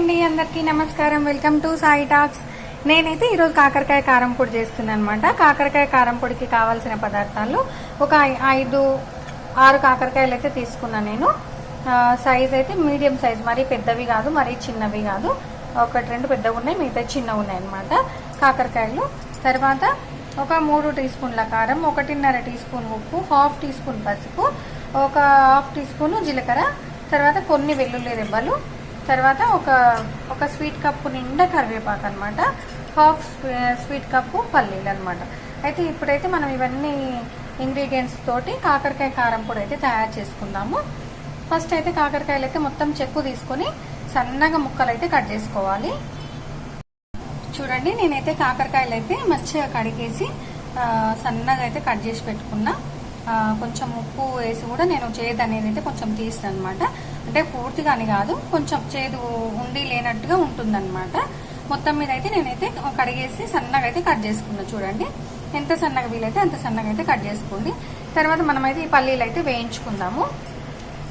అందరికీ నమస్కారం. Welcome to Sai talks. నేనైతే ఈరోజు కాకరకాయ కారం పొడి చేస్తున్నాను అనమాట కాకరకాయ కారం పొడికి కావాల్సిన పదార్థాలు ఒక ఐ- ఐదు ఆరు కాకరకాయలు అయితే తీసుకున్నాను నేను. సైజ్ అయితే మీడియం సైజ్. మరీ పెద్దవి కాదు మరీ చిన్నవి కాదు. ఒకటి రెండు పెద్దవి ఉన్నాయి మిగతా చిన్నవి ఉన్నాయి అనమాట కాకరకాయలు. తర్వాత ఒక మూడు టీ స్పూన్ల కారం ఒకటిన్నర టీ స్పూన్ ఉప్పు హాఫ్ టీ స్పూన్ పసుపు ఒక హాఫ్ టీ స్పూన్ జీలకర్ర తర్వాత కొన్ని వెల్లుల్లి రెబ్బలు తర్వాత ఒక ఒక స్వీట్ కప్పు నిండా కరివేపాకు అనమాట హాఫ్ స్వీట్ కప్పు పల్లీలు అనమాట అయితే ఇప్పుడైతే మనం ఇవన్నీ ఇంగ్రీడియంట్స్ తోటి కాకరకాయ కారం పొడి అయితే తయారు చేసుకుందాము. ఫస్ట్ అయితే కాకరకాయలు అయితే మొత్తం చెక్కు తీసుకొని సన్నగా ముక్కలు అయితే కట్ చేసుకోవాలి. చూడండి నేనైతే కాకరకాయలు అయితే మంచిగా కడిగేసి సన్నగా అయితే కట్ చేసి పెట్టుకున్నా. కొంచెం ఉప్పు వేసి కూడా నేను చేదు అనేది అయితే కొంచెం తీస్తాను అనమాట అంటే పూర్తిగా అని కాదు కొంచెం చేదు ఉండి లేనట్టుగా ఉంటుందన్నమాట. మొత్తం మీద అయితే నేనైతే కడిగేసి సన్నగా అయితే కట్ చేసుకున్నా. చూడండి ఎంత సన్నగా వీలైతే అంత సన్నగా అయితే కట్ చేసుకోండి. తర్వాత మనమైతే ఈ పల్లీలు అయితే వేయించుకుందాము.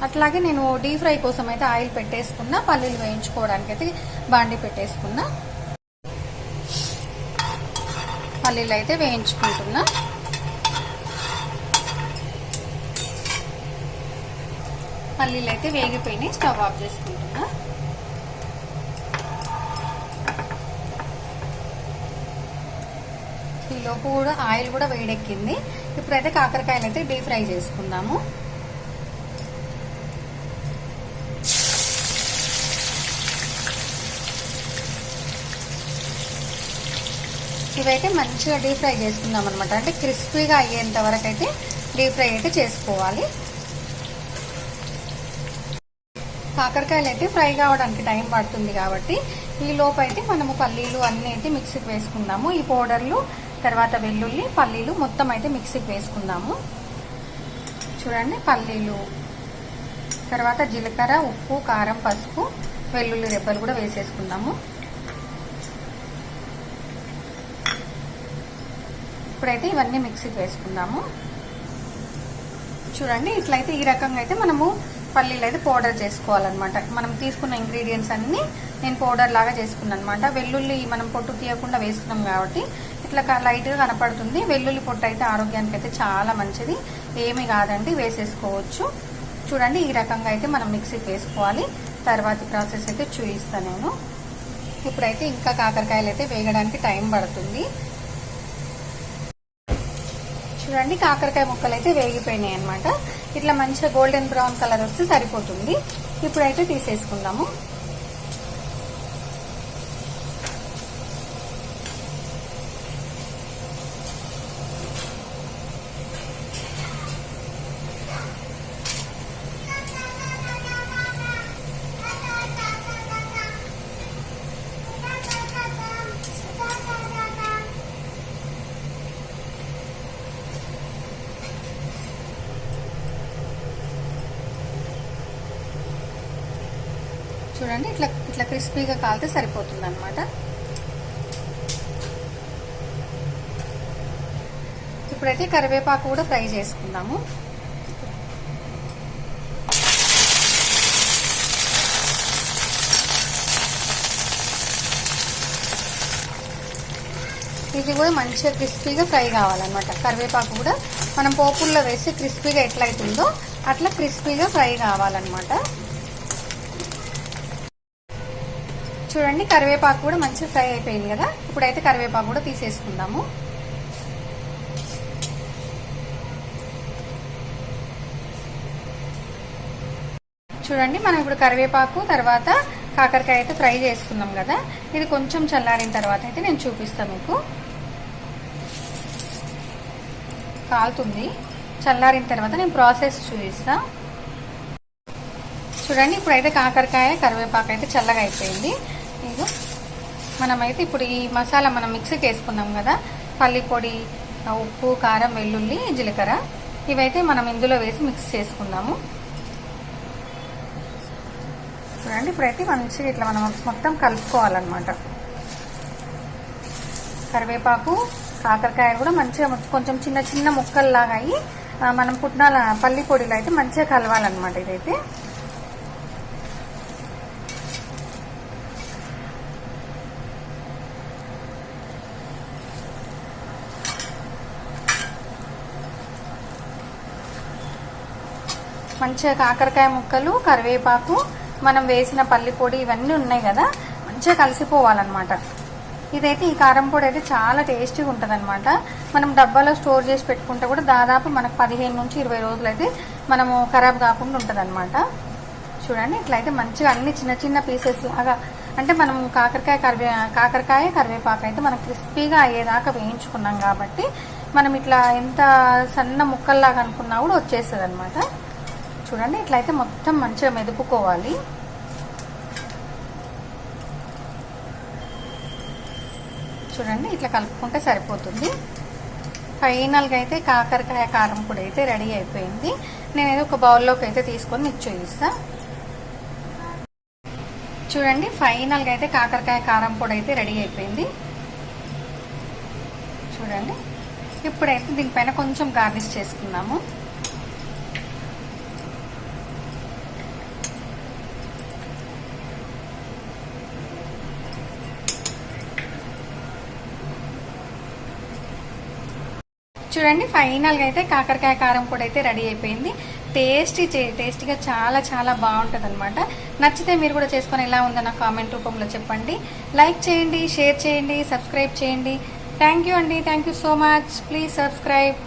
అట్లాగే నేను డీప్ ఫ్రై కోసం అయితే ఆయిల్ పెట్టేసుకున్నా పల్లీలు వేయించుకోవడానికి అయితే బాండి పెట్టేసుకున్నా. పల్లీలు అయితే వేయించుకుంటున్నా. పల్లీలు అయితే వేగిపోయినాయి. స్టవ్ ఆఫ్ చేసుకుంటున్నా. ఈలోపు కూడా ఆయిల్ కూడా వేడెక్కింది. ఇప్పుడైతే కాకరకాయలు అయితే డీప్ ఫ్రై చేసుకుందాము. ఇవైతే మంచిగా డీప్ ఫ్రై చేసుకుందాం అనమాట అంటే క్రిస్పీగా అయ్యేంత వరకు అయితే డీప్ ఫ్రై అయితే చేసుకోవాలి. కాకరకాయలు అయితే ఫ్రై కావడానికి టైం పడుతుంది కాబట్టి ఈ లోపు అయితే మనము పల్లీలు అన్నీ అయితే మిక్సీకి వేసుకుందాము. ఈ పౌడర్లు తర్వాత వెల్లుల్లి పల్లీలు మొత్తం అయితే మిక్సీకి వేసుకుందాము. చూడండి పల్లీలు తర్వాత జీలకర్ర ఉప్పు కారం పసుపు వెల్లుల్లి రెబ్బలు కూడా వేసేసుకుందాము. ఇప్పుడైతే ఇవన్నీ మిక్సీకి వేసుకుందాము. చూడండి ఇట్లయితే ఈ రకంగా అయితే మనము పల్లీలు అయితే పౌడర్ చేసుకోవాలన్నమాట. మనం తీసుకున్న ఇంగ్రీడియంట్స్ అన్నీ నేను పౌడర్ లాగా చేసుకున్నాను అనమాట వెల్లుల్లి మనం పొట్టు తీయకుండా వేసుకున్నాం కాబట్టి ఇట్లా లైట్గా కనపడుతుంది. వెల్లుల్లి పొట్టు అయితే ఆరోగ్యానికి అయితే చాలా మంచిది. ఏమి కాదండి వేసేసుకోవచ్చు. చూడండి ఈ రకంగా అయితే మనం మిక్సీకి వేసుకోవాలి. తర్వాతి ప్రాసెస్ అయితే చూపిస్తాను నేను. ఇప్పుడైతే ఇంకా కాకరకాయలు అయితే వేగడానికి టైం పడుతుంది. చూడండి కాకరకాయ ముక్కలు అయితే వేగిపోయినాయి అనమాట ఇట్లా మంచిగా గోల్డెన్ బ్రౌన్ కలర్ వస్తే సరిపోతుంది. ఇప్పుడైతే తీసేసుకుందాము. చూడండి ఇట్లా ఇట్లా క్రిస్పీగా కాలితే సరిపోతుంది అనమాట ఇప్పుడైతే కరివేపాకు కూడా ఫ్రై చేసుకుందాము. ఇది కూడా మంచిగా క్రిస్పీగా ఫ్రై కావాలన్నమాట. కరివేపాకు కూడా మనం పోపుల్లో వేసి క్రిస్పీగా ఎట్లయితుందో అవుతుందో అట్లా క్రిస్పీగా ఫ్రై కావాలన్నమాట. చూడండి కరివేపాకు కూడా మంచిగా ఫ్రై అయిపోయింది కదా? ఇప్పుడైతే కరివేపాకు కూడా తీసేసుకుందాము. చూడండి మనం ఇప్పుడు కరివేపాకు తర్వాత కాకరకాయ అయితే ఫ్రై చేసుకున్నాం కదా? ఇది కొంచెం చల్లారిన తర్వాత అయితే నేను చూపిస్తాను మీకు. కాలుతుంది. చల్లారిన తర్వాత నేను ప్రాసెస్ చూపిస్తా. చూడండి ఇప్పుడైతే కాకరకాయ కరివేపాకు అయితే చల్లగా అయిపోయింది. ఇదిగో మనమైతే ఇప్పుడు ఈ మసాలా మనం మిక్సీకి వేసుకున్నాం కదా పల్లి పొడి ఉప్పు కారం వెల్లుల్లి జీలకర్ర. ఇవైతే మనం ఇందులో వేసి మిక్స్ చేసుకుందాము చూడండి ఇప్పుడైతే మంచిగా ఇట్లా మనం మొత్తం కలుపుకోవాలన్నమాట. కరివేపాకు కాకరకాయ కూడా మంచిగా కొంచెం చిన్న చిన్న ముక్కల్లాగా అయ్యి మనం పుట్నాల పల్లి పొడిలో అయితే మంచిగా కలవాలన్నమాట ఇదైతే. మంచిగా కాకరకాయ ముక్కలు కరివేపాకు మనం వేసిన పల్లి పొడి ఇవన్నీ ఉన్నాయి కదా మంచిగా కలిసిపోవాలన్నమాట. ఇదైతే ఈ కారం పొడి అయితే చాలా టేస్టీగా ఉంటుందన్నమాట. మనం డబ్బాలో స్టోర్ చేసి పెట్టుకుంటే కూడా దాదాపు మనకు పదిహేను నుంచి ఇరవై రోజులు అయితే మనము ఖరాబ్ కాకుండా ఉంటుంది అనమాట చూడండి ఇట్లయితే మంచిగా అన్ని చిన్న చిన్న పీసెస్ లాగా అంటే మనం కాకరకాయ కరివే కాకరకాయ కరివేపాకు అయితే మనం క్రిస్పీగా అయ్యేదాకా వేయించుకున్నాం కాబట్టి మనం ఇట్లా ఎంత సన్న ముక్కల్లాగా అనుకున్నా కూడా వచ్చేస్తుంది అనమాట చూడండి. ఇట్లయితే మొత్తం మంచిగా మెదుపుకోవాలి. చూడండి ఇట్లా కలుపుకుంటే సరిపోతుంది. ఫైనల్గా అయితే కాకరకాయ కారం పొడి అయితే రెడీ అయిపోయింది. నేనైతే ఒక బౌల్లోకి అయితే తీసుకొని మీకు చూపిస్తా. చూడండి ఫైనల్గా అయితే కాకరకాయ కారం పొడి అయితే రెడీ అయిపోయింది. చూడండి ఇప్పుడైతే దీనిపైన కొంచెం గార్నిష్ చేసుకున్నాము చూడండి ఫైనల్గా అయితే కాకరకాయ కారం కూడా అయితే రెడీ అయిపోయింది. టేస్టీ టేస్టీగా చాలా చాలా బాగుంటుంది అనమాట నచ్చితే మీరు కూడా చేసుకొని ఎలా ఉందో నా కామెంట్ రూపంలో చెప్పండి. లైక్ చేయండి షేర్ చేయండి సబ్స్క్రైబ్ చేయండి. థ్యాంక్ యూ అండి. Thank you so much. Please subscribe.